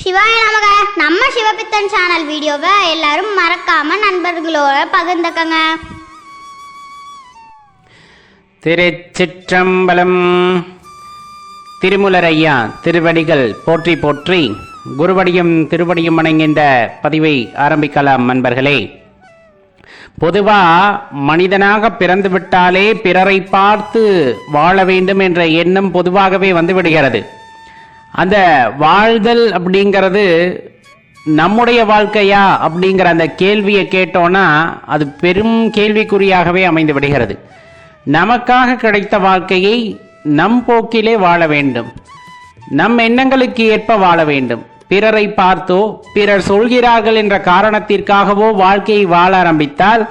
சிவாய நமக. நம்ம சிவபித்தன் சேனல் வீடியோவை எல்லாரும் மறக்காம நண்பர்களோட பகிர்ந்துக்கங்க. திருச்சிற்றம்பலம். திருமுலர் ஐயா திருவடிகள் போற்றி போற்றி குருவடியும் திருவடியும் வணங்குகின்ற பதிவை ஆரம்பிக்கலாம் நண்பர்களே. பொதுவா மனிதனாக பிறந்து விட்டாலே பிறரை பார்த்து வாழ வேண்டும் என்ற எண்ணம் பொதுவாகவே வந்து விடுகிறது. அந்த வாழ்தல் அப்படிங்கிறது நம்முடைய வாழ்க்கையா அப்படிங்கிற அந்த கேள்வியை கேட்டோன்னா அது பெரும் கேள்விக்குறியாகவே அமைந்து விடுகிறது. நமக்காக கிடைத்த வாழ்க்கையை நம் போக்கிலே வாழ வேண்டும். நம் எண்ணங்களுக்கு ஏற்ப வாழ வேண்டும். பிறரை பார்த்தோ பிறர் சொல்கிறார்கள் என்ற காரணத்திற்காகவோ வாழ்க்கையை வாழ ஆரம்பித்தால்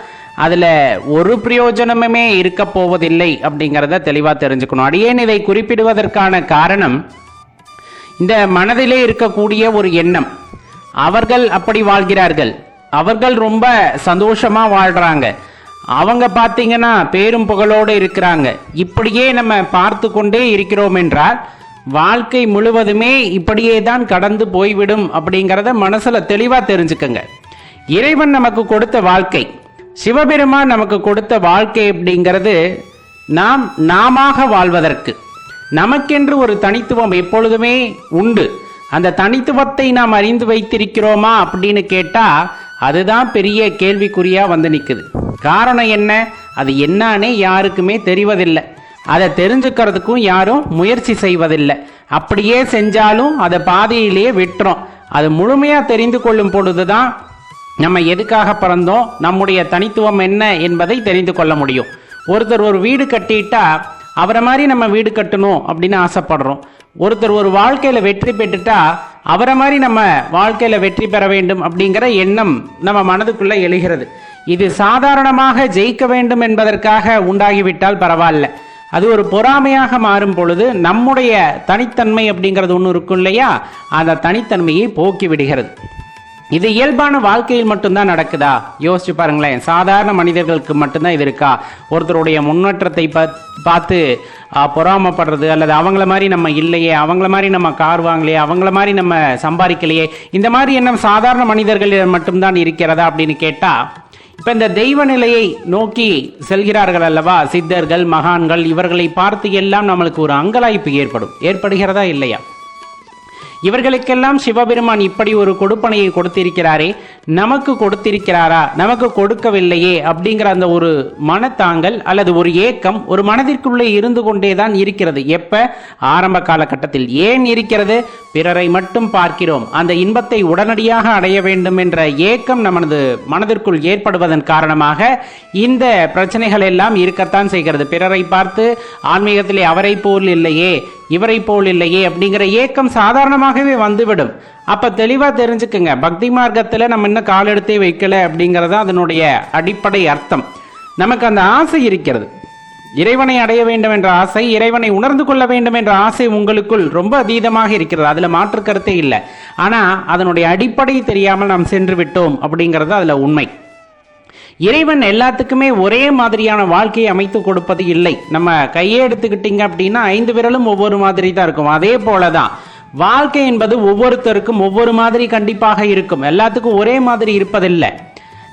அதில் ஒரு பிரயோஜனமுமே இருக்க போவதில்லை அப்படிங்கிறத தெளிவாக தெரிஞ்சுக்கணும். அடியேன் இதை குறிப்பிடுவதற்கான காரணம் இந்த மனதிலே இருக்கக்கூடிய ஒரு எண்ணம். அவர்கள் அப்படி வாழ்கிறார்கள். அவர்கள் ரொம்ப சந்தோஷமா வாழ்றாங்க. அவங்க பார்த்தீங்கன்னா பேரும் புகழோடு இருக்கிறாங்க. இப்படியே நம்ம பார்த்து கொண்டே இருக்கிறோம் என்றால் வாழ்க்கை முழுவதுமே இப்படியே தான் கடந்து போய்விடும் அப்படிங்கிறத மனசில் தெளிவாக தெரிஞ்சுக்கங்க. இறைவன் நமக்கு கொடுத்த வாழ்க்கை சிவபெருமான் நமக்கு கொடுத்த வாழ்க்கை அப்படிங்கிறது நாம் நாமாக வாழ்வதற்கு. நமக்கென்று ஒரு தனித்துவம் எப்பொழுதுமே உண்டு. அந்த தனித்துவத்தை நாம் அறிந்து வைத்திருக்கிறோமா அப்படின்னு கேட்டால் அதுதான் பெரிய கேள்விக்குறியாக வந்து நிற்குது காரணம் என்ன? அது என்னன்னே யாருக்குமே தெரிவதில்லை. அதை தெரிஞ்சுக்கிறதுக்கும் யாரும் முயற்சி செய்வதில்லை. அப்படியே செஞ்சாலும் அதை பாதையிலேயே விட்டுறோம். அது முழுமையாக தெரிந்து கொள்ளும் பொழுதுதான் நம்ம எதுக்காக பிறந்தோம் நம்முடைய தனித்துவம் என்ன என்பதை தெரிந்து கொள்ள முடியும். ஒருத்தர் ஒரு வீடு கட்டிட்டா அவரை மாதிரி நம்ம வீடு கட்டணும் அப்படின்னு ஆசைப்படுறோம். ஒருத்தர் ஒரு வாழ்க்கையில் வெற்றி பெற்றுட்டா அவரை மாதிரி நம்ம வாழ்க்கையில் வெற்றி பெற வேண்டும் அப்படிங்கிற எண்ணம் நம்ம மனதுக்குள்ளே எழுகிறது. இது சாதாரணமாக ஜெயிக்க வேண்டும் என்பதற்காக உண்டாகிவிட்டால் பரவாயில்ல. அது ஒரு பொறாமையாக மாறும் பொழுது நம்முடைய தனித்தன்மை அப்படிங்கிறது ஒன்று இருக்கும் இல்லையா? அந்த தனித்தன்மையை போக்கி விடுகிறது. இது இயல்பான வாழ்க்கையில் மட்டும்தான் நடக்குதா? யோசிச்சு பாருங்களேன். சாதாரண மனிதர்களுக்கு மட்டும்தான் இது இருக்கா? ஒருத்தருடைய முன்னேற்றத்தை பார்த்து பொறாமப்படுறது பொறாமைப்படுறது அல்லது அவங்கள மாதிரி நம்ம இல்லையே அவங்கள மாதிரி நம்ம கார் வாங்கலையே அவங்கள மாதிரி நம்ம சம்பாதிக்கலையே இந்த மாதிரி எண்ணம் சாதாரண மனிதர்களிடம் மட்டும்தான் இருக்கிறதா அப்படின்னு கேட்டா இப்ப இந்த தெய்வ நிலையை நோக்கி செல்கிறார்கள் அல்லவா? சித்தர்கள் மகான்கள் இவர்களை பார்த்து எல்லாம் நம்மளுக்கு ஒரு அங்கலாய்ப்பு ஏற்படும். ஏற்படுகிறதா இல்லையா? இவர்களுக்கெல்லாம் சிவபெருமான் இப்படி ஒரு கொடுப்பனையை கொடுத்திருக்கிறாரே நமக்கு கொடுத்திருக்கிறாரா? நமக்கு கொடுக்கவில்லையே அப்படிங்கிற அந்த ஒரு மனத்தாங்கல் அல்லது ஒரு ஏக்கம் ஒரு மனதிற்குள்ளே இருந்து கொண்டே தான் இருக்கிறது. எப்ப? ஆரம்ப காலகட்டத்தில். ஏன் இருக்கிறது? பிறரை மட்டும் பார்க்கிறோம். அந்த இன்பத்தை உடனடியாக அடைய வேண்டும் என்ற ஏக்கம் நமது மனதிற்குள் ஏற்படுவதன் காரணமாக இந்த பிரச்சனைகள் எல்லாம் இருக்கத்தான் செய்கிறது. பிறரை பார்த்து ஆன்மீகத்திலே அவரை போல் இல்லையே இவரை போல் இல்லையே அப்படிங்கிற ஏக்கம் சாதாரணமாகவே வந்துவிடும். அப்ப தெளிவா தெரிஞ்சுக்குங்க. பக்தி மார்க்கத்துல நம்ம இன்னும் கால் எடுத்தே வைக்கல அப்படிங்கிறது அதனுடைய அடிப்படை அர்த்தம். நமக்கு அந்த ஆசை இருக்கிறது. இறைவனை அடைய வேண்டும் என்ற ஆசை இறைவனை உணர்ந்து கொள்ள வேண்டும் என்ற ஆசை உங்களுக்குள் ரொம்ப அதீதமாக இருக்கிறது. அதுல மாற்று கருத்தே இல்லை. ஆனா அதனுடைய அடிப்படை தெரியாமல் நாம் சென்று விட்டோம் அப்படிங்கிறது அதுல உண்மை. இறைவன் எல்லாத்துக்குமே ஒரே மாதிரியான வாழ்க்கையை அமைத்து கொடுப்பது இல்லை. நம்ம கையே எடுத்துக்கிட்டீங்க அப்படின்னா ஐந்து விரலும் ஒவ்வொரு மாதிரி தான் இருக்கும். அதே போலதான் வாழ்க்கை என்பது ஒவ்வொருத்தருக்கும் ஒவ்வொரு மாதிரி கண்டிப்பாக இருக்கும். எல்லாத்துக்கும் ஒரே மாதிரி இருப்பதில்லை.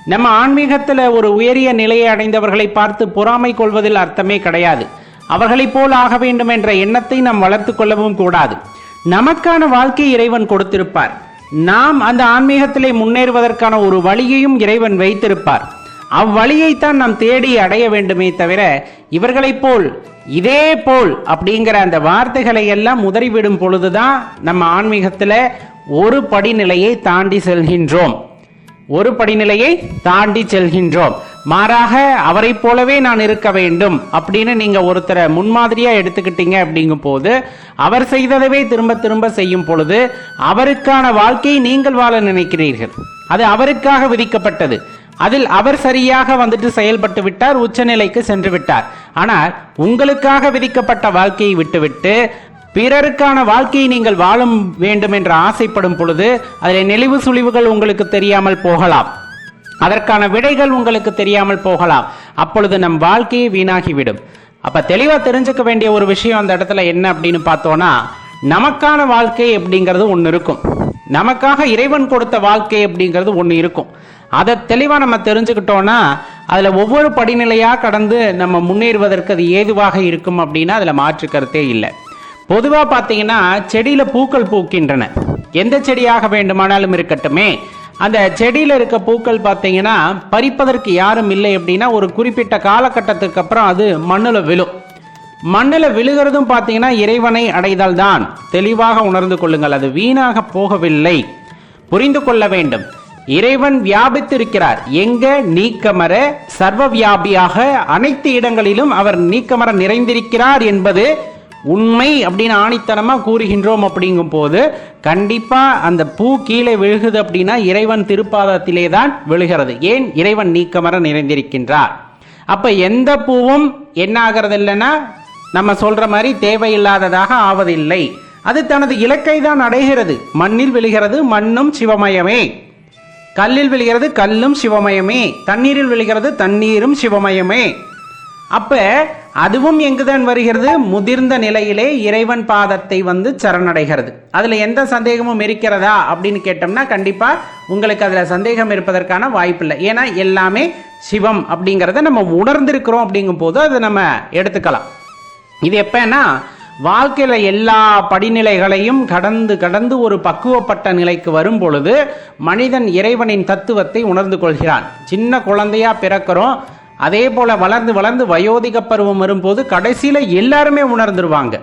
நம்ம ஆன்மீகத்தில் ஒரு உயரிய நிலையை அடைந்தவர்களை பார்த்து பொறாமை கொள்வதில் அர்த்தமே கிடையாது. அவர்களைப் போல் ஆக வேண்டும் என்ற எண்ணத்தை நாம் வளர்த்து கொள்ளவும் கூடாது. நமக்கான வாழ்க்கை இறைவன் கொடுத்திருப்பார். நாம் அந்த ஆன்மீகத்திலே முன்னேறுவதற்கான ஒரு வழியையும் இறைவன் வைத்திருப்பார். அவ்வழியைத்தான் நாம் தேடி அடைய வேண்டுமே தவிர இவர்களைப் போல் இதே போல் அப்படிங்கிற அந்த வார்த்தைகளை எல்லாம் உதறிவிடும் பொழுதுதான் நம்ம ஆன்மீகத்தில் ஒரு படிநிலையை தாண்டி செல்கின்றோம். ஒரு படிநிலையை தாண்டி செல்கின்றோம். மாறாக அவரைப் போலவே நான் இருக்க வேண்டும் அப்படின்னு நீங்க ஒருத்தரை முன்மாதிரியா எடுத்துக்கிட்டீங்க அப்படிங்கும் போது அவர் செய்ததவே திரும்ப திரும்ப செய்யும் பொழுது அவருக்கான வாழ்க்கையை நீங்கள் வாழ நினைக்கிறீர்கள். அது அவருக்காக விதிக்கப்பட்டது. அதில் அவர் சரியாக வந்துட்டு செயல்பட்டு விட்டார் உச்சநிலைக்கு சென்று விட்டார். ஆனால் உங்களுக்காக விதிக்கப்பட்ட வாழ்க்கையை விட்டுவிட்டு பிறருக்கான வாழ்க்கையை நீங்கள் வாழ வேண்டும் என்று ஆசைப்படும் பொழுது அதில் நெளிவு சுழிவுகள் உங்களுக்கு தெரியாமல் போகலாம். அதற்கான விடைகள் உங்களுக்கு தெரியாமல் போகலாம். அப்பொழுது நம் வாழ்க்கையை வீணாகிவிடும். அப்ப தெளிவா தெரிஞ்சுக்க வேண்டிய ஒரு விஷயம் அந்த இடத்துல என்ன அப்படின்னு பார்த்தோம்னா நமக்கான வாழ்க்கை அப்படிங்கிறது ஒன்று இருக்கும். நமக்காக இறைவன் கொடுத்த வாழ்க்கை அப்படிங்கிறது ஒன்று இருக்கும். அதை தெளிவாக நம்ம தெரிஞ்சுக்கிட்டோம்னா அதில் ஒவ்வொரு படிநிலையாக கடந்து நம்ம முன்னேறுவதற்கு அது ஏதுவாக இருக்கும் அப்படின்னா அதில் மாற்று கருத்தே இல்லை. பொதுவாக பார்த்தீங்கன்னா செடியில் பூக்கள் பூக்கின்றன. எந்த செடியாக வேண்டுமானாலும் இருக்கட்டுமே. அந்த செடியில் இருக்க பூக்கள் பார்த்தீங்கன்னா பறிப்பதற்கு யாரும் இல்லை அப்படின்னா ஒரு குறிப்பிட்ட காலகட்டத்துக்கு அப்புறம் அது மண்ணில் விழும். மண்ணில் விழுகிறதும் பார்த்தீங்கன்னா இறைவனை அடைதல் தான் தெளிவாக உணர்ந்து கொள்ளுங்கள் அது வீணாக போகவில்லை. புரிந்து கொள்ள வேண்டும். இறைவன் வியாபித்திருக்கிறார். எங்க நீக்கமர சர்வ வியாபியாக அனைத்து இடங்களிலும் அவர் நீக்கமர நிறைந்திருக்கிறார் என்பது உண்மை அப்படின்னு ஆணித்தனமா கூறுகின்றோம் அப்படிங்கும் போது கண்டிப்பா அந்த பூ கீழே விழுகுது அப்படின்னா இறைவன் திருப்பாதத்திலே தான் விழுகிறது. ஏன்? இறைவன் நீக்கமர நிறைந்திருக்கின்றார். அப்ப எந்த பூவும் என்ன ஆகிறது இல்லைன்னா நம்ம சொல்ற மாதிரி தேவையில்லாததாக ஆவதில்லை. அது தனது இலக்கை தான் அடைகிறது. மண்ணில் விழுகிறது மண்ணும் சிவமயமே. கல்லில் விழுகிறது கல்லும் சிவமயமே. தண்ணீரில் விழுகிறது தண்ணீரும் சிவமயமே. அப்ப அதுவும் எங்குதான் வருகிறது? முதிர்ந்த நிலையிலே இறைவன் பாதத்தை வந்து சரணடைகிறது. அதுல எந்த சந்தேகமும் இருக்கிறதா அப்படின்னு கேட்டோம்னா கண்டிப்பா உங்களுக்கு அதுல சந்தேகம் இருப்பதற்கான வாய்ப்பு இல்லை. ஏன்னா எல்லாமே சிவம் அப்படிங்கிறத நம்ம உணர்ந்திருக்கிறோம் அப்படிங்கும் போது அதை நம்ம எடுத்துக்கலாம். இது எப்பன்னா வாழ்க்கையில் எல்லா படிநிலைகளையும் கடந்து கடந்து ஒரு பக்குவப்பட்ட நிலைக்கு வரும் பொழுது மனிதன் இறைவனின் தத்துவத்தை உணர்ந்து கொள்கிறான். சின்ன குழந்தையா பிறக்கிறோம் அதே போல வளர்ந்து வளர்ந்து வயோதிக பருவம் வரும்போது கடைசியில் எல்லாருமே உணர்ந்துருவாங்க.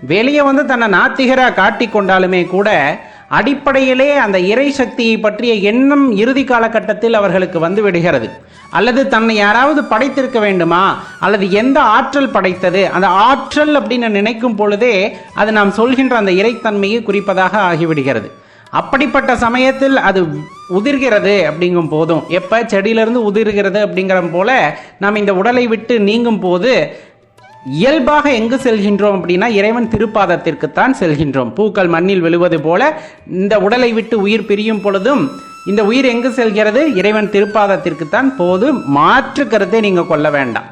வெளியே வந்து தன்னை நாத்திகராக காட்டி கொண்டாலுமே கூட அடிப்படையிலே அந்த இறை சக்தியை பற்றிய எண்ணம் இறுதி காலகட்டத்தில் அவர்களுக்கு வந்து விடுகிறது. அல்லது தன்னை யாராவது படைத்திருக்க வேண்டுமா? அல்லது எந்த ஆற்றல் படைத்தது? அந்த ஆற்றல் அப்படின்னு நினைக்கும் பொழுதே அது நாம் சொல்கின்ற அந்த இறைத்தன்மையை குறிப்பதாக ஆகிவிடுகிறது. அப்படிப்பட்ட சமயத்தில் அது உதிர்கிறது அப்படிங்கும் போதும். எப்போ? செடியிலிருந்து உதிர்கிறது அப்படிங்கிற போல நாம் இந்த உடலை விட்டு நீங்கும் போது இயல்பாக எங்கு செல்கின்றோம் அப்படின்னா இறைவன் திருப்பாதத்திற்குத்தான் செல்கின்றோம். பூக்கள் மண்ணில் விழுவது போல இந்த உடலை விட்டு உயிர் பிரியும் பொழுதும் இந்த உயிர் எங்கு செல்கிறது? இறைவன் திருப்பாதத்திற்குத்தான். போது மாற்று கருத்தை நீங்கள் கொள்ள வேண்டாம்.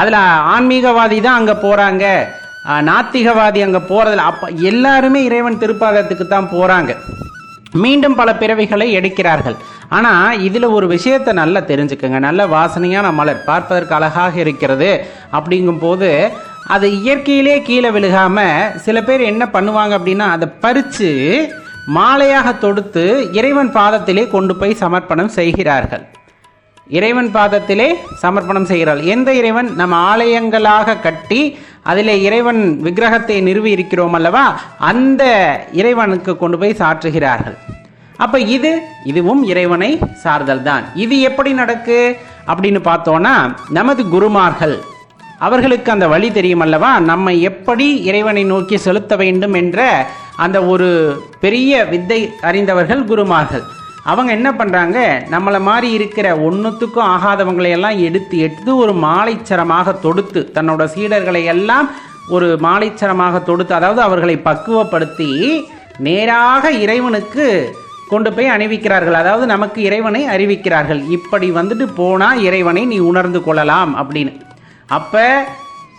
அதில் ஆன்மீகவாதி தான் அங்கே போகிறாங்க நாத்திகவாதி அங்கே போகிறதில்ல அப்போ எல்லாருமே இறைவன் திருப்பாதத்துக்கு தான் போகிறாங்க மீண்டும் பல பிறவிகளை எடுக்கிறார்கள். ஆனா இதுல ஒரு விஷயத்தை நல்லா தெரிஞ்சுக்கங்க. நல்ல வாசனையான மலர் பார்ப்பதற்கு அழகாக இருக்கிறது அப்படிங்கும் போது அது இயற்கையிலே கீழே விழுகாம சில பேர் என்ன பண்ணுவாங்க அப்படின்னா அதை பறிச்சு மாலையாக தொடுத்து இறைவன் பாதத்திலே கொண்டு போய் சமர்ப்பணம் செய்கிறார்கள். இறைவன் பாதத்திலே சமர்ப்பணம் செய்கிறார்கள் எந்த இறைவன்? நம்ம ஆலயங்களாக கட்டி அதிலே இறைவன் விக்கிரகத்தை நிறுவி இருக்கிறோம் அல்லவா? அந்த இறைவனுக்கு கொண்டு போய் சாற்றுகிறார்கள். அப்ப இது இதுவும் இறைவனை சார்தல் தான் இது எப்படி நடக்கு? அப்படின்னு பார்த்தோம்னா நமது குருமார்கள் அவர்களுக்கு அந்த வழி தெரியும் அல்லவா நம்ம எப்படி இறைவனை நோக்கி செலுத்த வேண்டும் என்ற அந்த ஒரு பெரிய வித்தை அறிந்தவர்கள் குருமார்கள். அவங்க என்ன பண்றாங்க? நம்மளை மாதிரி இருக்கிற ஒன்றுத்துக்கும் ஆகாதவங்களை எல்லாம் எடுத்து எடுத்து ஒரு மாலைச்சரமாக தொடுத்து தன்னோட சீடர்களை எல்லாம் ஒரு மாலைச்சரமாக தொடுத்து அதாவது அவர்களை பக்குவப்படுத்தி நேராக இறைவனுக்கு கொண்டு போய் அணிவிக்கிறார்கள். அதாவது நமக்கு இறைவனை அறிவிக்கிறார்கள். இப்படி வந்துட்டு போனா இறைவனை நீ உணர்ந்து கொள்ளலாம் அப்படின்னு. அப்ப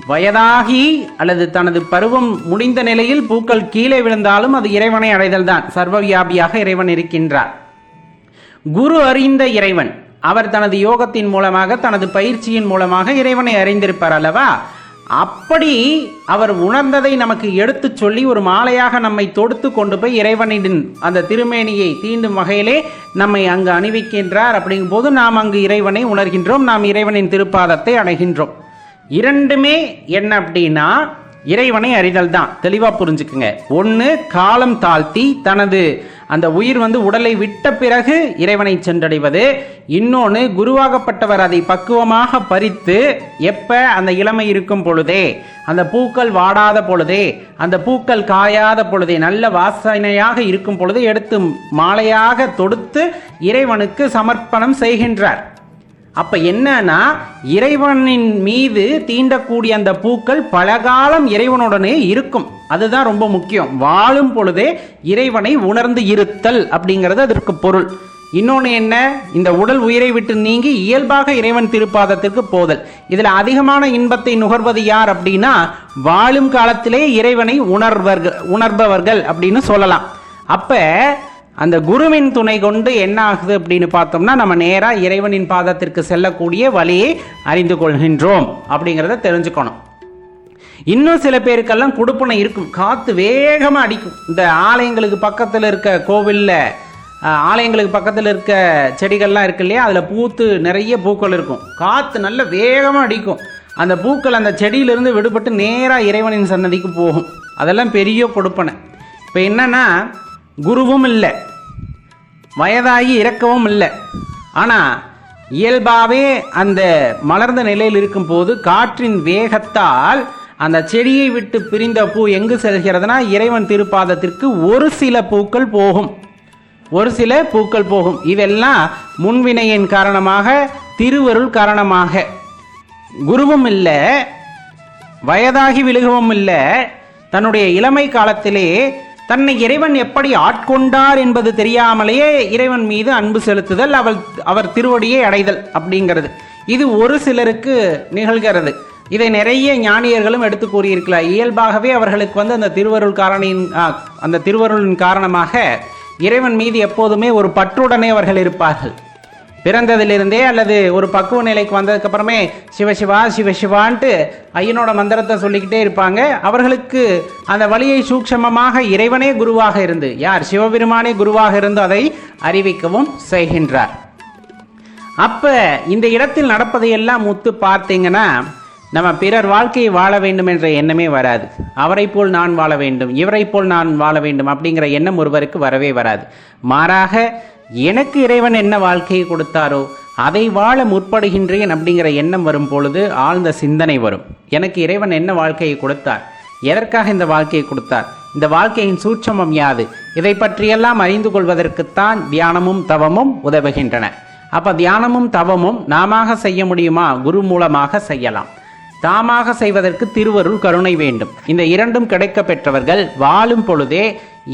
வயதாகி அல்லது தனது பருவம் முடிந்த நிலையில் பூக்கள் கீழே விழுந்தாலும் அது இறைவனை அடைதல் தான். சர்வவியாபியாக இறைவன் இருக்கின்றார். குரு அறிந்த இறைவன். அவர் தனது யோகத்தின் மூலமாக தனது பயிற்சியின் மூலமாக இறைவனை அறிந்திருப்பார் அல்லவா? அப்படி அவர் உணர்ந்ததை நமக்கு எடுத்துச் சொல்லி ஒரு மாலையாக நம்மை தொடுத்து கொண்டு போய் இறைவனின் அந்த திருமேனியை தீண்டும் வகையிலே நம்மை அங்கு அணிவிக்கின்றார். அப்படிங்கும் போது நாம் அங்கு இறைவனை உணர்கின்றோம். நாம் இறைவனின் திருப்பாதத்தை அடைகின்றோம். இரண்டுமே என்ன அப்படின்னா இறைவனை அறிதல் தான். தெளிவாக புரிஞ்சுக்குங்க. ஒன்று காலம் தாழ்த்தி தனது அந்த உயிர் வந்து உடலை விட்ட பிறகு இறைவனை சென்றடைவது. இன்னொன்று குருவாகப்பட்டவர் அதை பக்குவமாக பறித்து எப்ப? அந்த இளமை இருக்கும் பொழுதே. அந்த பூக்கள் வாடாத பொழுதே. அந்த பூக்கள் காயாத பொழுதே. நல்ல வாசனையாக இருக்கும் பொழுது எடுத்து மாலையாக தொடுத்து இறைவனுக்கு சமர்ப்பணம் செய்கின்றார். அப்ப என்னன்னா இறைவனின் மீது தீண்டக்கூடிய அந்த பூக்கள் பலகாலம் இறைவனுடனே இருக்கும். அதுதான் ரொம்ப முக்கியம். வாழும் பொழுதே இறைவனை உணர்ந்து இருத்தல் அப்படிங்கிறது அதற்கு பொருள். இன்னொன்று என்ன? இந்த உடல் உயிரை விட்டு நீங்கி இயல்பாக இறைவன் திருப்பாதத்திற்கு போதல். இதில் அதிகமான இன்பத்தை நுகர்வது யார் அப்படின்னா வாழும் காலத்திலே இறைவனை உணர்வர்கள் உணர்பவர்கள் அப்படின்னு சொல்லலாம். அப்போ அந்த குருவின் துணை கொண்டு என்ன ஆகுது அப்படின்னு பார்த்தோம்னா நம்ம நேராக இறைவனின் பாதத்திற்கு செல்லக்கூடிய வழியை அறிந்து கொள்கின்றோம் அப்படிங்கிறத தெரிஞ்சுக்கணும். இன்னும் சில பேருக்கெல்லாம் கொடுப்பனை இருக்கும். காற்று வேகமாக அடிக்கும். இந்த ஆலயங்களுக்கு பக்கத்தில் இருக்க கோவிலில் ஆலயங்களுக்கு பக்கத்தில் இருக்க செடிகள்லாம் இருக்கு இல்லையா? அதில் பூத்து நிறைய பூக்கள் இருக்கும். காற்று நல்ல வேகமாக அடிக்கும். அந்த பூக்கள் அந்த செடியிலிருந்து விடுபட்டு நேராக இறைவனின் சன்னதிக்கு போகும். அதெல்லாம் பெரிய கொடுப்பனை. இப்போ என்னன்னா குருவும் இல்லை வயதாகி இறக்கவும் இல்லை ஆனால் இயல்பாகவே அந்த மலர்ந்த நிலையில் இருக்கும்போது காற்றின் வேகத்தால் அந்த செடியை விட்டு பிரிந்த பூ எங்கு செல்கிறதுனா இறைவன் திருப்பாதத்திற்கு ஒரு சில பூக்கள் போகும். ஒரு சில பூக்கள் போகும். இதெல்லாம் முன்வினையின் காரணமாக திருவருள் காரணமாக. குருவும் இல்லை வயதாகி விழுகவும் இல்லை தன்னுடைய இளமை காலத்திலே தன்னை இறைவன் எப்படி ஆட்கொண்டார் என்பது தெரியாமலேயே இறைவன் மீது அன்பு செலுத்துதல் அவள் அவர் திருவடியை அடைதல் அப்படிங்கிறது. இது ஒரு சிலருக்கு நிகழ்கிறது. இதை நிறைய ஞானியர்களும் எடுத்து கூறியிருக்கலாம் இயல்பாகவே அவர்களுக்கு வந்து அந்த திருவருள் காரணியின் அந்த திருவருளின் காரணமாக இறைவன் மீது எப்போதுமே ஒரு பற்றுடனே அவர்கள் இருப்பார்கள். பிறந்ததிலிருந்தே அல்லது ஒரு பக்குவ நிலைக்கு வந்ததுக்கு அப்புறமே சிவசிவா சிவசிவான்ட்டு ஐயனோட மந்திரத்தை சொல்லிக்கிட்டே இருப்பாங்க. அவர்களுக்கு அந்த வழியை சூக்ஷமமாக இறைவனே குருவாக இருந்து யார் சிவபெருமானே குருவாக இருந்து அதை அறிவிக்கவும் செய்கின்றார். அப்ப இந்த இடத்தில் நடப்பதையெல்லாம் முத்து பார்த்தீங்கன்னா நம்ம பிறர் வாழ்க்கையை வாழ வேண்டும் என்ற எண்ணமே வராது. அவரை போல் நான் வாழ வேண்டும் இவரை போல் நான் வாழ வேண்டும் அப்படிங்கிற எண்ணம் ஒருவருக்கு வரவே வராது. மாறாக எனக்கு இறைவன் என்ன வாழ்க்கையை கொடுத்தாரோ அதை வாழ முற்படுகின்றேன் அப்படிங்கிற எண்ணம் வரும் பொழுது ஆழ்ந்த சிந்தனை வரும். எனக்கு இறைவன் என்ன வாழ்க்கையை கொடுத்தார்? எதற்காக இந்த வாழ்க்கையை கொடுத்தார்? இந்த வாழ்க்கையின் சூட்சமம் யாது? இதை பற்றியெல்லாம் அறிந்து கொள்வதற்குத்தான் தியானமும் தவமும் உதவுகின்றன. அப்போ தியானமும் தவமும் நாமாக செய்ய முடியுமா? குரு மூலமாக செய்யலாம். தாமாக செய்வதற்கு திருவருள் கருணை வேண்டும். இந்த இரண்டும் கிடைக்க பெற்றவர்கள் வாழும் பொழுதே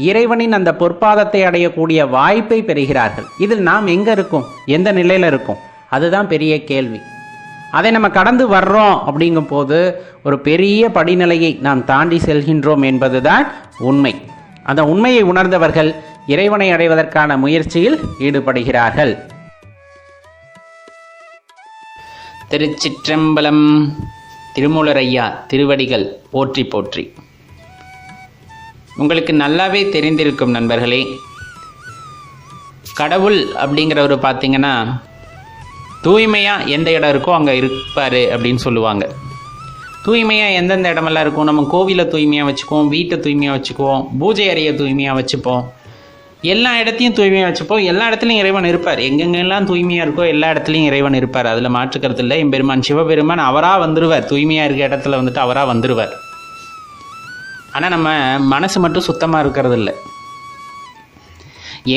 இறைவனின் அந்த பொற்பாதத்தை அடையக்கூடிய வாய்ப்பை பெறுகிறார்கள். இதில் நாம் எங்க இருக்கோம்? எந்த நிலையில இருக்கோம்? அதுதான் பெரிய கேள்வி. அதை நம்ம கடந்து வர்றோம் அப்படிங்கும் போது ஒரு பெரிய படிநிலையை நாம் தாண்டி செல்கின்றோம் என்பதுதான் உண்மை. அந்த உண்மையை உணர்ந்தவர்கள் இறைவனை அடைவதற்கான முயற்சியில் ஈடுபடுகிறார்கள். திருச்சிற்றம்பலம் திருமூலர் ஐயா திருவடிகள் போற்றி போற்றி. உங்களுக்கு நல்லாவே தெரிந்திருக்கும் நண்பர்களே கடவுள் அப்படிங்கிறவர் பார்த்தீங்கன்னா தூய்மையாக எந்த இடம் இருக்கோ அங்கே இருப்பார் அப்படின்னு சொல்லுவாங்க. தூய்மையாக எந்தெந்த இடமெல்லாம் இருக்கும்? நம்ம கோவிலை தூய்மையாக வச்சுக்குவோம் வீட்டை தூய்மையாக வச்சுக்குவோம் பூஜை அறையை தூய்மையாக வச்சுப்போம். எல்லா இடத்தையும் தூய்மையாக வச்சுப்போம். எல்லா இடத்துலையும் இறைவன் இருப்பார். எங்கெங்கெல்லாம் தூய்மையாக இருக்கோ எல்லா இடத்துலையும் இறைவன் இருப்பார். அதில் மாற்றுக்கிறது இல்லை. எம்பெருமான் சிவபெருமான் அவராக வந்துடுவார் தூய்மையாக இருக்க இடத்துல வந்துட்டு அவராக வந்துடுவார் ஆனால் நம்ம மனசு மட்டும் சுத்தமாக இருக்கிறது இல்லை.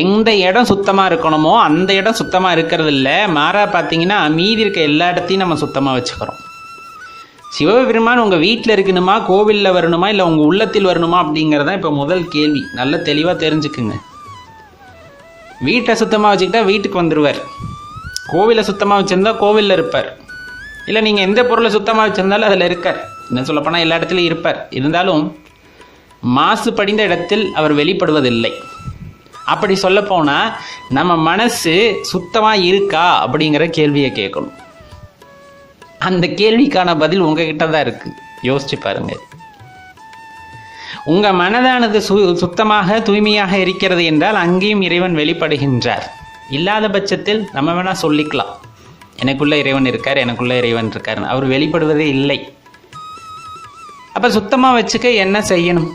எந்த இடம் சுத்தமாக இருக்கணுமோ அந்த இடம் சுத்தமாக இருக்கிறது இல்லை. மாறாக பார்த்தீங்கன்னா மீதி இருக்க எல்லா இடத்தையும் நம்ம சுத்தமாக வச்சுக்கிறோம். சிவபெருமான் உங்கள் வீட்டில் இருக்கணுமா? கோவிலில் வரணுமா? இல்லை உங்கள் உள்ளத்தில் வரணுமா? அப்படிங்கிறது தான் இப்போ முதல் கேள்வி. நல்ல தெளிவாக தெரிஞ்சுக்குங்க. வீட்டை சுத்தமாக வச்சுக்கிட்டா வீட்டுக்கு வந்துடுவார் கோவிலை சுத்தமாக வச்சுருந்தா கோவிலில் இருப்பார். இல்லை நீங்கள் எந்த பொருளை சுத்தமாக வச்சுருந்தாலும் அதில் இருக்கார். என்ன சொல்லப்போனால் எல்லா இடத்துலையும் இருப்பார். இருந்தாலும் மாசு படிந்த இடத்தில் அவர் வெளிப்படுவதில்லை. அப்படி சொல்லப்போனால் நம்ம மனசு சுத்தமாக இருக்கா அப்படிங்கிற கேள்வியை கேட்கணும். அந்த கேள்விக்கான பதில் உங்ககிட்ட தான் இருக்குது யோசிச்சு பாருங்கள் உங்க மனதானது சு சுத்தமாக தூய்மையாக இருக்கிறது என்றால் அங்கேயும் இறைவன் வெளிப்படுகின்றார். இல்லாத பட்சத்தில் நம்ம வேணா சொல்லிக்கலாம். எனக்குள்ள இறைவன் இருக்கார் எனக்குள்ள இறைவன் இருக்கார். அவர் வெளிப்படுவதே இல்லை. அப்ப சுத்தமா வச்சுக்க என்ன செய்யணும்?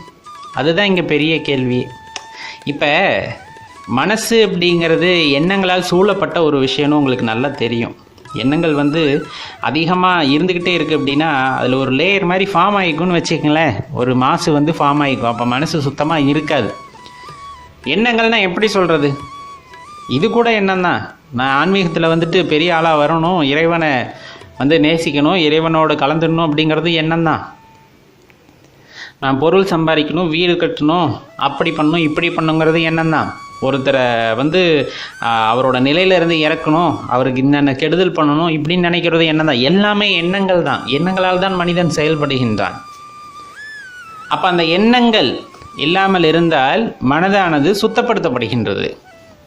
அதுதான் இங்க பெரிய கேள்வி. இப்ப மனசு அப்படிங்கிறது எண்ணங்களால் சூழப்பட்ட ஒரு விஷயம்னு உங்களுக்கு நல்லா தெரியும். எண்ணங்கள் வந்து அதிகமாக இருந்துக்கிட்டே இருக்குது அப்படின்னா அதில் ஒரு லேயர் மாதிரி ஃபார்ம் ஆகிக்கும்னு வச்சுக்கங்களேன். ஒரு மாசு வந்து ஃபார்ம் ஆகிக்கும் அப்போ மனசு சுத்தமாக இருக்காது. எண்ணங்கள்னால் எப்படி சொல்கிறது இது கூட எண்ணம் தான் நான் ஆன்மீகத்தில் வந்துட்டு பெரிய ஆளாக வரணும் இறைவனை வந்து நேசிக்கணும் இறைவனோடு கலந்துடணும் அப்படிங்கிறது எண்ணம் தான் நான் பொருள் சம்பாதிக்கணும் வீடு கட்டணும் அப்படி பண்ணணும் இப்படி பண்ணுங்கிறது எண்ணம் தான் ஒருத்தரை வந்து அவரோட நிலையிலேருந்து இறக்கணும் அவருக்கு என்னென்ன கெடுதல் பண்ணணும் இப்படின்னு நினைக்கிறது என்ன தான் எல்லாமே எண்ணங்கள் தான். எண்ணங்களால் தான் மனிதன் செயல்படுகின்றான். அப்போ அந்த எண்ணங்கள் இல்லாமல் இருந்தால் மனதானது சுத்தப்படுத்தப்படுகின்றது.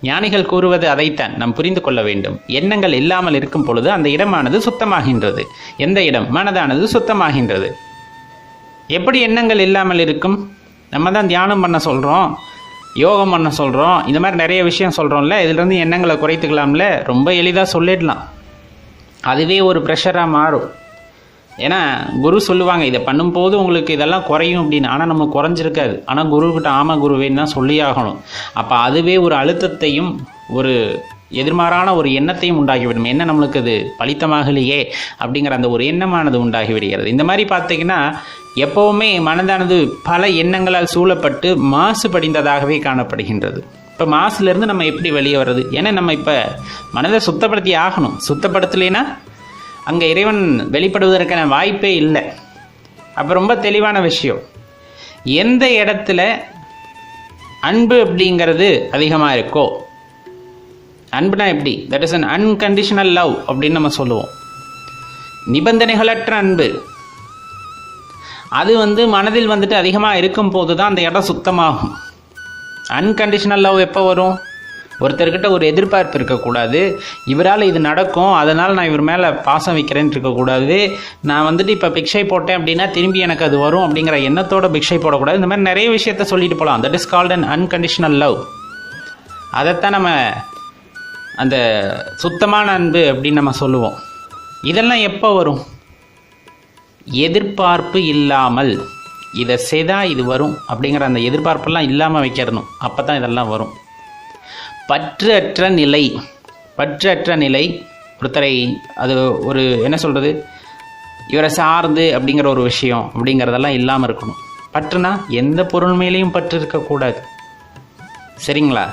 ஞானிகள் கூறுவது அதைத்தான். நாம் புரிந்து கொள்ள வேண்டும். எண்ணங்கள் இல்லாமல் இருக்கும் பொழுது அந்த இடமானது சுத்தமாகின்றது. எந்த இடம்? மனதானது சுத்தமாகின்றது. எப்படி எண்ணங்கள் இல்லாமல் இருக்கும்? நம்ம தான் தியானம் பண்ண சொல்கிறோம் யோகம் பண்ண சொல்கிறோம் இந்த மாதிரி நிறைய விஷயம் சொல்கிறோம்ல இதுலேருந்து எண்ணங்களை குறைத்துக்கலாம்ல ரொம்ப எளிதாக சொல்லிடலாம். அதுவே ஒரு ப்ரெஷராக மாறும். ஏன்னா குரு சொல்லுவாங்க இதை பண்ணும்போது உங்களுக்கு இதெல்லாம் குறையும் அப்படின்னு. ஆனால் நம்ம குறைஞ்சிருக்காது. ஆனால் குருக்கிட்ட ஆமாம் குருவேன்னு தான் சொல்லி ஆகணும். அப்போ அதுவே ஒரு அழுத்தத்தையும் ஒரு எதிர்மாறான ஒரு எண்ணத்தையும் உண்டாகிவிடும். என்ன நம்மளுக்கு அது பலித்தமாகலையே அப்படிங்கிற அந்த ஒரு எண்ணமானது உண்டாகி விடுகிறது இந்த மாதிரி பார்த்தீங்கன்னா எப்போவுமே மனதானது பல எண்ணங்களால் சூழப்பட்டு மாசு படிந்ததாகவே காணப்படுகின்றது. இப்போ மாசுலேருந்து நம்ம எப்படி வெளியே வர்றது? ஏன்னா நம்ம இப்போ மனதை சுத்தப்படுத்தி ஆகணும். சுத்தப்படுத்தலைன்னா அங்கே இறைவன் வெளிப்படுவதற்கான வாய்ப்பே இல்லை. அப்போ ரொம்ப தெளிவான விஷயம். எந்த இடத்துல அன்பு அப்படிங்கிறது அதிகமாக இருக்கோ அன்புனா எப்படி? That is an unconditional love அப்படின்னு நம்ம சொல்லுவோம். நிபந்தனைகளற்ற அன்பு. அது வந்து மனதில் வந்துட்டு அதிகமாக இருக்கும் போது தான் அந்த இடம் சுத்தமாகும். அன்கண்டிஷனல் லவ் எப்போ வரும்? ஒருத்தர்கிட்ட ஒரு எதிர்பார்ப்பு இருக்கக்கூடாது. இவரால் இது நடக்கும் அதனால் நான் இவர் மேலே பாசம் வைக்கிறேன்னு இருக்கக்கூடாது. நான் வந்துட்டு இப்போ பிக்ஷை போட்டேன் அப்படின்னா திரும்பி எனக்கு அது வரும் அப்படிங்கிற எண்ணத்தோட பிக்ஷை போடக்கூடாது. இந்த மாதிரி நிறைய விஷயத்த சொல்லிட்டு போகலாம் that is called an unconditional love அதைத்தான் நம்ம அந்த சுத்தமான அன்பு அப்படின்னு நம்ம சொல்லுவோம். இதெல்லாம் எப்போ வரும்? எதிர்பார்ப்பு இல்லாமல். இதை செய்தால் இது வரும் அப்படிங்கிற அந்த எதிர்பார்ப்பெல்லாம் இல்லாமல் வைக்கிறணும். அப்போ தான் இதெல்லாம் வரும். பற்று அற்ற நிலை. பற்று அற்ற நிலை. ஒருத்தரை அது ஒரு என்ன சொல்கிறது இவரை சார்ந்து அப்படிங்கிற ஒரு விஷயம் அப்படிங்கிறதெல்லாம் இல்லாமல் இருக்கணும். பற்றுனா எந்த பொருள் மேலேயும் பற்று இருக்கக்கூடாது சரிங்களா?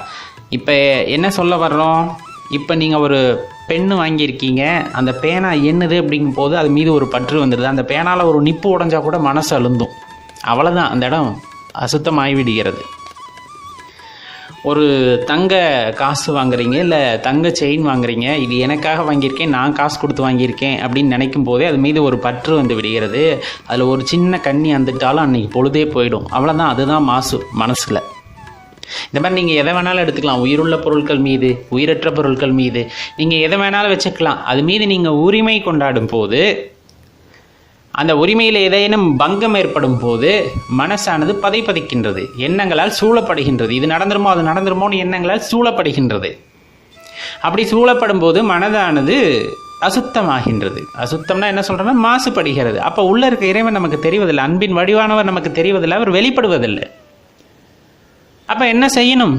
இப்போ என்ன சொல்ல வர்றோம்? இப்போ நீங்கள் ஒரு பெண்ணு வாங்கியிருக்கீங்க அந்த பேனா என்னது அப்படிங்கும் போது அது மீது ஒரு பற்று வந்துடுது அந்த பேனால் ஒரு நிப்பு உடைஞ்சா கூட மனசு அழுந்தும். அவ்வளோதான் அந்த இடம் அசுத்தமாகி விடுகிறது ஒரு தங்க காசு வாங்குறீங்க இல்லை தங்க செயின் வாங்குறீங்க இது எனக்காக வாங்கியிருக்கேன் நான் காசு கொடுத்து வாங்கியிருக்கேன் அப்படின்னு நினைக்கும் போதே அது மீது ஒரு பற்று வந்து விடுகிறது. அதில் ஒரு சின்ன கண்ணி வந்துட்டாலும் அன்னைக்கு பொழுதே போயிடும். அவ்வளோதான் அதுதான் மாசு மனசில். இந்த மாதிரி நீங்கள் எதை வேணாலும் எடுத்துக்கலாம். உயிருள்ள பொருட்கள் மீது உயிரற்ற பொருட்கள் மீது. நீங்கள் எதை வேணாலும் வச்சுக்கலாம். அது மீது நீங்கள் உரிமை கொண்டாடும் போது அந்த உரிமையில் ஏதேனும் பங்கம் ஏற்படும் போது மனசானது பதைப்பதைக்கின்றது எண்ணங்களால் சூழப்படுகின்றது. இது நடந்துருமோ அது நடந்துருமோன்னு எண்ணங்களால் சூழப்படுகின்றது. அப்படி சூழப்படும் போது மனதானது அசுத்தமாகின்றது. அசுத்தம்னா என்ன சொல்கிறோன்னா மாசுபடுகிறது. அப்போ உள்ள இருக்க இறைவன் நமக்கு தெரிவதில்லை. அன்பின் வடிவானவர் நமக்கு தெரிவதில்லை. அவர் வெளிப்படுவதில்லை. அப்போ என்ன செய்யணும்?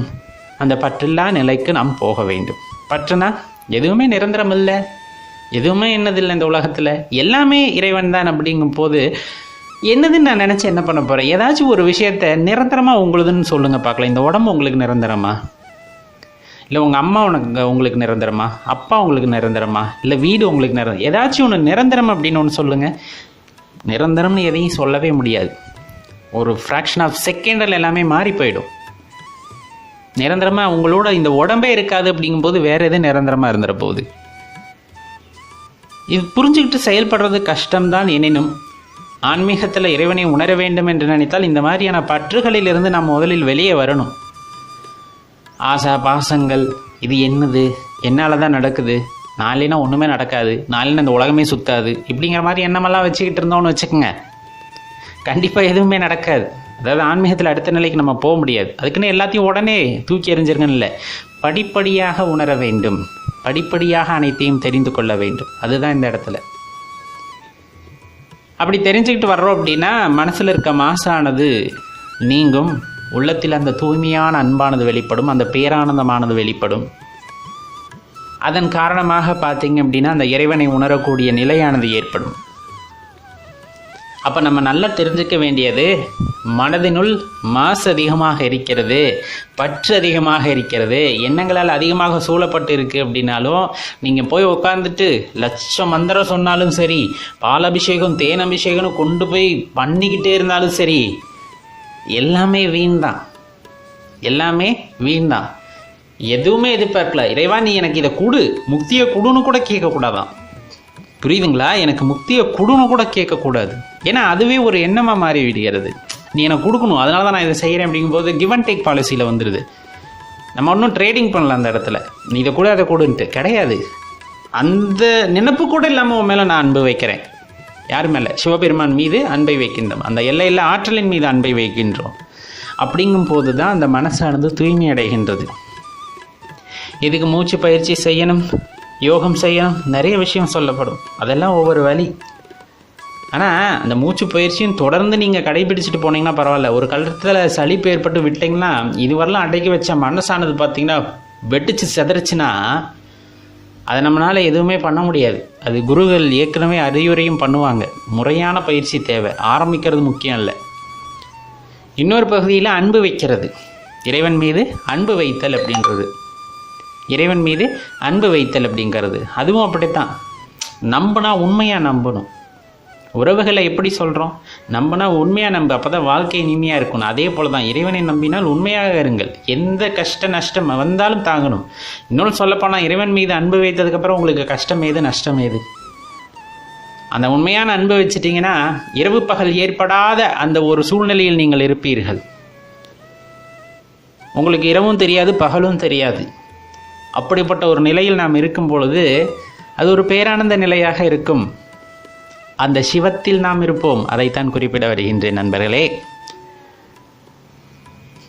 அந்த பற்றில்லா நிலைக்கு நாம் போக வேண்டும். பற்றுனா எதுவுமே நிரந்தரம் இல்லை. எதுவுமே என்னதில்லை இந்த உலகத்தில். எல்லாமே இறைவன் தான் அப்படிங்கும் போது என்னதுன்னு நான் நினச்சி என்ன பண்ண போகிறேன் ஏதாச்சும் ஒரு விஷயத்த நிரந்தரமாக உங்களுதுன்னு சொல்லுங்கள் பார்க்கலாம். இந்த உடம்பு உங்களுக்கு நிரந்தரமா? இல்லை உங்கள் அம்மா உனக்கு உங்களுக்கு நிரந்தரமா? அப்பா உங்களுக்கு நிரந்தரமா? இல்லை வீடு உங்களுக்கு நிரந்தரம் ஏதாச்சும் ஒன்று நிரந்தரம் அப்படின்னு ஒன்று சொல்லுங்கள் நிரந்தரம்னு எதையும் சொல்லவே முடியாது. ஒரு ஃப்ராக்ஷன் ஆஃப் செகண்டில் எல்லாமே மாறி போயிடும். நிரந்தரமாக உங்களோட இந்த உடம்பே இருக்காது அப்படிங்கும்போது வேறு எதுவும் நிரந்தரமாக இருந்துட போகுது? இது புரிஞ்சுக்கிட்டு செயல்படுறது கஷ்டம்தான் எனினும் ஆன்மீகத்தில் இறைவனை உணர வேண்டும் என்று நினைத்தால் இந்த மாதிரியான பற்றுகளிலிருந்து நாம் முதலில் வெளியே வரணும். ஆசா பாசங்கள் இது என்னது? என்னால் தான் நடக்குது? நாளினா ஒன்றுமே நடக்காது. நாளினா இந்த உலகமே சுத்தாது. இப்படிங்கிற மாதிரி எண்ணமெல்லாம் வச்சுக்கிட்டு இருந்தோம்னு வச்சுக்கோங்க. கண்டிப்பாக எதுவுமே நடக்காது. அதாவது ஆன்மீகத்தில் அடுத்த நிலைக்கு நம்ம போக முடியாது. அதுக்குன்னு எல்லாத்தையும் உடனே தூக்கி எறிஞ்சிருங்கன்னு இல்லை. படிப்படியாக உணர வேண்டும். படிப்படியாக அனைத்தையும் தெரிந்து கொள்ள வேண்டும். அதுதான் இந்த இடத்துல. அப்படி தெரிஞ்சுக்கிட்டு வர்றோம் அப்படின்னா மனசில் இருக்க மாசானது நீங்கும். உள்ளத்தில் அந்த தூய்மையான அன்பானது வெளிப்படும். அந்த பேரானந்தமானது வெளிப்படும். அதன் காரணமாக பார்த்தீங்க அப்படின்னா அந்த இறைவனை உணரக்கூடிய நிலையானது ஏற்படும். அப்போ நம்ம நல்லா தெரிஞ்சுக்க வேண்டியது மனதினுள் மாசு அதிகமாக இருக்கிறது பற்று அதிகமாக இருக்கிறது. எண்ணங்களால் அதிகமாக சூழப்பட்டு இருக்குது அப்படின்னாலும் நீங்கள் போய் உட்காந்துட்டு லட்சம் மந்திரம் சொன்னாலும் சரி பாலபிஷேகம் தேன் அபிஷேகம்னு கொண்டு போய் பண்ணிக்கிட்டே இருந்தாலும் சரி எல்லாமே வீண் தான் எல்லாமே வீண் தான் எதுவுமே எதிர்பார்க்கல. இறைவா நீ எனக்கு இதை கொடு. முக்தியை கொடுன்னு கூட கேட்கக்கூடாதான். புரியுதுங்களா? எனக்கு முக்தியை கொடுன்னு கூட கேட்கக்கூடாது. ஏன்னா அதுவே ஒரு எண்ணமாக மாறி விடுகிறது. நீ எனக்கு கொடுக்கணும். அதனால தான் நான் இதை செய்கிறேன் அப்படிங்கும்போது கிவ் அண்ட் டேக் பாலிசியில் வந்துடுது நம்ம ஒன்றும் ட்ரேடிங் பண்ணல அந்த இடத்துல. நீ இதை கூட அதை கொடுன்ட்டு. கிடையாது. அந்த நினைப்பு கூட இல்லாமல் உன் மேலே நான் அன்பு வைக்கிறேன். யார் மேலே? சிவபெருமான் மீது அன்பை வைக்கின்றோம். அந்த எல்லையில் ஆற்றலின் மீது அன்பை வைக்கின்றோம். அப்படிங்கும் போது தான் அந்த மனசானது தூய்மை அடைகின்றது. எதுக்கு மூச்சு பயிற்சி செய்யணும்? யோகம் செய்யணும் நிறைய விஷயம் சொல்லப்படும். அதெல்லாம் ஒவ்வொரு வழி ஆனால் அந்த மூச்சு பயிற்சியும் தொடர்ந்து நீங்கள் கடைபிடிச்சிட்டு போனீங்கன்னா பரவாயில்ல. ஒரு கழுத்தில் சளிப்பு ஏற்பட்டு விட்டிங்கன்னா இதுவரெல்லாம் அடக்கி வச்ச மனசானது பார்த்தீங்கன்னா வெட்டிச்சு செதறிச்சுன்னா அதை நம்மளால் எதுவுமே பண்ண முடியாது. அது குருகள் ஏற்கனவே அறிவுரையும் பண்ணுவாங்க. முறையான பயிற்சி தேவை. ஆரம்பிக்கிறது முக்கியம் இல்லை. இன்னொரு பகுதியில் அன்பு வைக்கிறது. இறைவன் மீது அன்பு வைத்தல் அப்படின்றது. இறைவன் மீது அன்பு வைத்தல் அப்படிங்கிறது. அதுவும் அப்படித்தான். நம்பினா உண்மையாக நம்பணும். உறவுகளை எப்படி சொல்கிறோம் நம்பினா உண்மையாக நம்ப. அப்போ தான் வாழ்க்கை இனிமையாக இருக்கணும். அதே போல் தான் இறைவனை நம்பினால் உண்மையாக இருங்கள். எந்த கஷ்ட நஷ்டம் வந்தாலும் தாங்கணும். இன்னொன்று சொல்லப்போனால் இறைவன் மீது அன்பு வைத்ததுக்கப்புறம் உங்களுக்கு கஷ்டம் ஏது நஷ்டம் ஏது? அந்த உண்மையான அன்பு வச்சிட்டிங்கன்னா இரவு பகல் ஏற்படாத அந்த ஒரு சூழ்நிலையில் நீங்கள் இருப்பீர்கள். உங்களுக்கு இரவும் தெரியாது பகலும் தெரியாது. அப்படிப்பட்ட ஒரு நிலையில் நாம் இருக்கும் பொழுது அது ஒரு பேரானந்த நிலையாக இருக்கும். அந்த சிவத்தில் நாம் இருப்போம் அதைத்தான் குறிப்பிட வருகின்றேன் நண்பர்களே.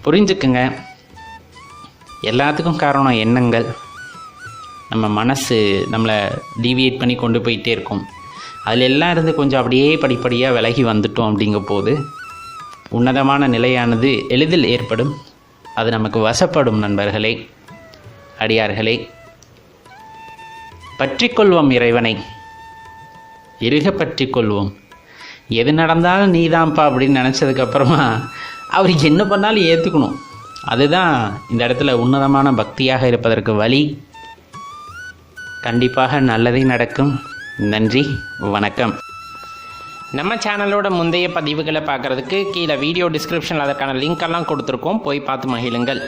புரிஞ்சுக்குங்க. எல்லாத்துக்கும் காரணம் எண்ணங்கள். நம்ம மனசு நம்மளை டீவியேட் பண்ணி கொண்டு போயிட்டே இருக்கும். அதில் எல்லாம் இருந்து கொஞ்சம் அப்படியே படிப்படியாக விலகி வந்துட்டோம் அப்படிங்க போது உன்னதமான நிலையானது எளிதில் ஏற்படும். அது நமக்கு வசப்படும் நண்பர்களே. அடியார்களே பற்றிக்கொள்வோம் இறைவனை. இறுக பற்றி கொள்வோம் எது நடந்தாலும் நீதான்ப்பா அப்படின்னு நினச்சதுக்கப்புறமா அவர் என்ன பண்ணாலும் ஏற்றுக்கணும் அதுதான் இந்த இடத்துல உன்னதமான பக்தியாக இருப்பதற்கு வழி. கண்டிப்பாக நல்லதே நடக்கும். நன்றி வணக்கம். நம்ம சேனலோட முந்தைய பதிவுகளை பார்க்குறதுக்கு கீழே வீடியோ டிஸ்கிரிப்ஷனில் அதற்கான லிங்க் எல்லாம் கொடுத்துருக்கோம். போய் பார்த்து மகிழுங்கள்.